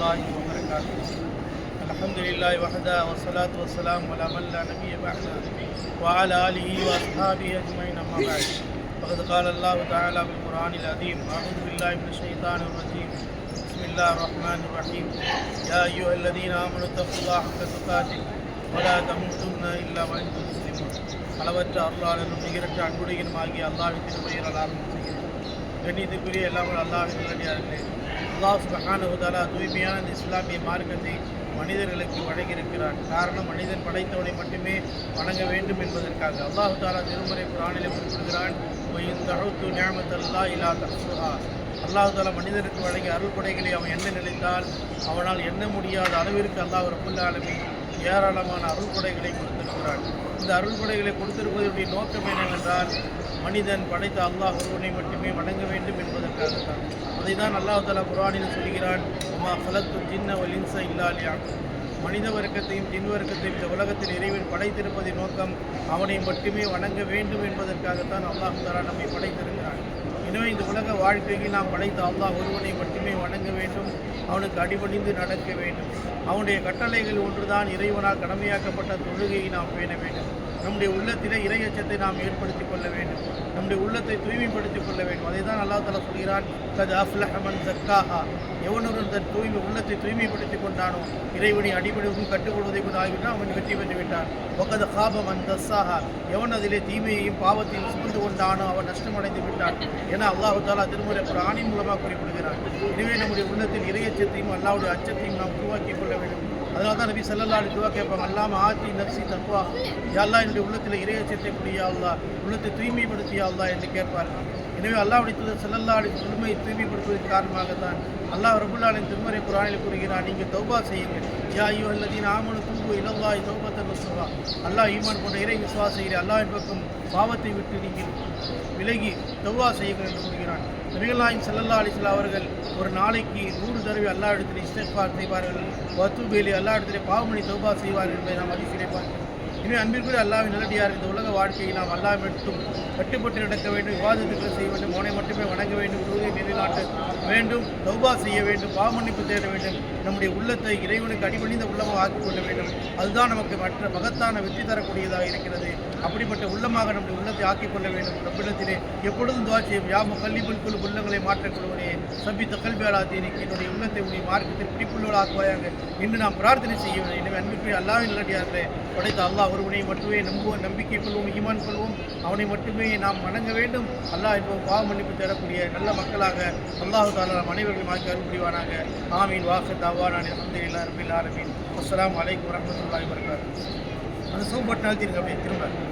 الله وبركاته الحمد لله وحده والصلاة والسلام على من لا نبي بعده وعلى آله وأصحابه أجمعين أما بعد فقد قال الله تعالى في القرآن العظيم أعوذ بالله من الشيطان الرجيم بسم الله الرحمن الرحيم يا أيها الذين آمنوا اتقوا الله حق تقاته ولا تموتن إلا وأنتم مسلمون அளவற்ற அருளாளரும் நிகரற்ற அன்புடையனும் ஆகிய அல்லாவின் திருப்பெயரால் ஆரம்பிக்கிறேன் கண்ணியத்திற்குரிய எல்லாம் அல்லாஹின் நல்லடியார்களே அல்லாஹ் சுபஹானஹுதாலா தூய்மையான இந்த இஸ்லாமிய மார்க்கத்தை மனிதர்களுக்கு வழங்கியிருக்கிறார். காரணம் மனிதன் படைத்தவனை மட்டுமே வணங்க வேண்டும் என்பதற்காக. அல்லாஹு தாலா திருமுறை புராணிலே குறிப்பிடுகிறான் தழுத்து ஞாபகத் அல்லா இலா தஹ்சுஹா. அல்லாஹு தாலா மனிதனுக்கு வழங்கிய அருள் கொடைகளை அவன் என்ன நினைத்தால் அவனால் எண்ண முடியாத அளவிற்கு அல்லாஹ் ஒரு புல்லாலுமே ஏராளமான அருள் கொடைகளை கொடுத்திருக்கிறான் இந்த அருள் கொடைகளை கொடுத்திருப்பதனுடைய நோக்கம் என்னவென்றால் மனிதன் படைத்த அல்லாஹ் ஒருவனை மட்டுமே வணங்க வேண்டும் என்பதற்காகத்தான். அதை தான் அல்லாஹ் குரானில் சொல்கிறான் அம்மா ஃபலத்து ஜின்ன வலின்ச இல்லாலியா மனித வர்க்கத்தையும் ஜின் வர்க்கத்தையும் இந்த உலகத்தில் இறைவன் படைத்திருப்பதின் நோக்கம் அவனை மட்டுமே வணங்க வேண்டும் என்பதற்காகத்தான் அல்லாஹாலா நம்மை படைத்திருக்கிறான். வாழ்க்கையில் நாம் படைத்த அல்லாஹ் ஒருவனை மட்டுமே வணங்க வேண்டும் அவனுக்கு அடிபணிந்து நடக்க வேண்டும். அவனுடைய கட்டளைகள் ஒன்றுதான் இறைவனால் கடமையாக்கப்பட்ட தொழுகையை நாம் பேண வேண்டும். நம்முடைய உள்ளத்தில் இறையச்சத்தை நாம் ஏற்படுத்திக் கொள்ள வேண்டும். நம்முடைய உள்ளத்தை தூய்மைப்படுத்திக் கொள்ள வேண்டும். அதை தான் அல்லா தலா சொல்கிறான் கது அஃப்லஹமன் சக்காஹா எவனொருவன் தன் தூய்மை உள்ளத்தை தூய்மைப்படுத்திக் கொண்டானோ இறைவனை அடிபடுவதும் கட்டுக்கொள்வதை கூட ஆகிவிட்டால் அவன் வெற்றி பெற்று விட்டான். ஒகது காபம் தஸ்ஸாஹா. எவன் அதிலே தீமையையும் பாவத்தையும் சுமந்து கொண்டானோ அவன் நஷ்டமடைந்து விட்டான். என அல்லாஹு தாலா திருமுறை ஆணின் மூலமாக குறிப்பிடுகிறான். எனவே நம்முடைய உள்ளத்தில் இறையச்சத்தையும் அல்லாவுடைய அச்சத்தையும் நாம் உருவாக்கிக் கொள்ள வேண்டும். அதனால தான் நபி செல்லல்லா அலி துவா கேட்பாங்க அல்லாம ஆத்தி நப்சி தக்குவா யாழ்லா என்னுடைய உள்ளத்தில் இறையச்சத்தை கூடிய அல்லா உள்ளத்தை தூய்மைப்படுத்திய என்று கேட்பார்கள். எனவே அல்லாவுடைய தூதர் அடி திருமையை உண்மையை தூய்மைப்படுத்துவதன் காரணமாக தான் அல்லாஹ் ரபுல்லாலின் திருமறை குரானில் கூறுகிறான் நீங்கள் தௌபா செய்யுங்கள். யா ஐயோ அல்லதீன் ஆமனு தூபு இலல்லாய் தௌபத்தன் நசுவா அல்லாஹ் ஈமான் கொண்ட இறை விசுவாசையில் அல்லாஹின் பக்கம் பாவத்தை விட்டு நீங்கள் விலகி தௌவா செய்யுங்கள் என்று கூறுகிறான். நபிகள்நாயின் செல்லல்லா அலிஸ்லா அவர்கள் ஒரு நாளைக்கு நூறு தடவை அல்லா இடத்தில் இஸ்தஃபார் செய்வார்கள் வத்துபேலி அல்லா இடத்திலே பாவமணி தௌபா செய்வார்கள் என்பதை நாம் அதிசயிலே பார்க்கிறோம் அன்பிற்குரிய அல்லாவின் நல்லடியார் இந்த உலக வாழ்க்கையை நாம் அல்லா மட்டும் கட்டுப்பட்டு நடக்க வேண்டும் விவாதத்துக்களை செய்ய வேண்டும் அவனை மட்டுமே வணங்க வேண்டும் நிலைநாட்ட வேண்டும் தௌபா செய்ய வேண்டும் பாவமன்னிப்பு தேட வேண்டும். நம்முடைய உள்ளத்தை இறைவனுக்கு அடிபணிந்த உள்ளமாக ஆக்கிக் கொள்ள வேண்டும். அதுதான் நமக்கு மற்ற மகத்தான வெற்றி தரக்கூடியதாக இருக்கிறது. அப்படிப்பட்ட உள்ளமாக நம்முடைய உள்ளத்தை ஆக்கிக் கொள்ள வேண்டும். நம்மிடத்திலே எப்பொழுதும் துவா செய்யும். யாம கல்விபுல் குழு உள்ளங்களை மாற்றக்கொள்வனே சபித்த கல்வியாளா தீனிக்கு என்னுடைய உள்ளத்தை உடைய மார்க்கத்தில் பிடிப்புள்ளோடு ஆக்குவாயாக இன்று நாம் பிரார்த்தனை செய்ய வேண்டும். எனவே அன்பிற்கு அல்லாவின் நல்லடியார்களே படைத்த அல்லாஹ் ஒருவனை மட்டுமே நம்புவோம் நம்பிக்கை கொள்வோம் ஈமான் கொள்வோம். அவனை மட்டுமே நாம் வணங்க வேண்டும். அல்லாஹ் இப்போ பாவ மன்னிப்பு தேடக்கூடிய நல்ல மக்களாக அல்லாஹு தாலா மனைவர்கள் அனைவர்களும் ஆக்கி அருள் புரிவானாக. ஆமீன். வாக்கு தாவானான் அலமதுல்லா ரபில் ஆரமீன் அஸ்லாம் அலைக்கும் வரமத்துல்லாஹி வரகாத்து அந்த சோம்பட்டு நாள் அப்படியே திரும்ப.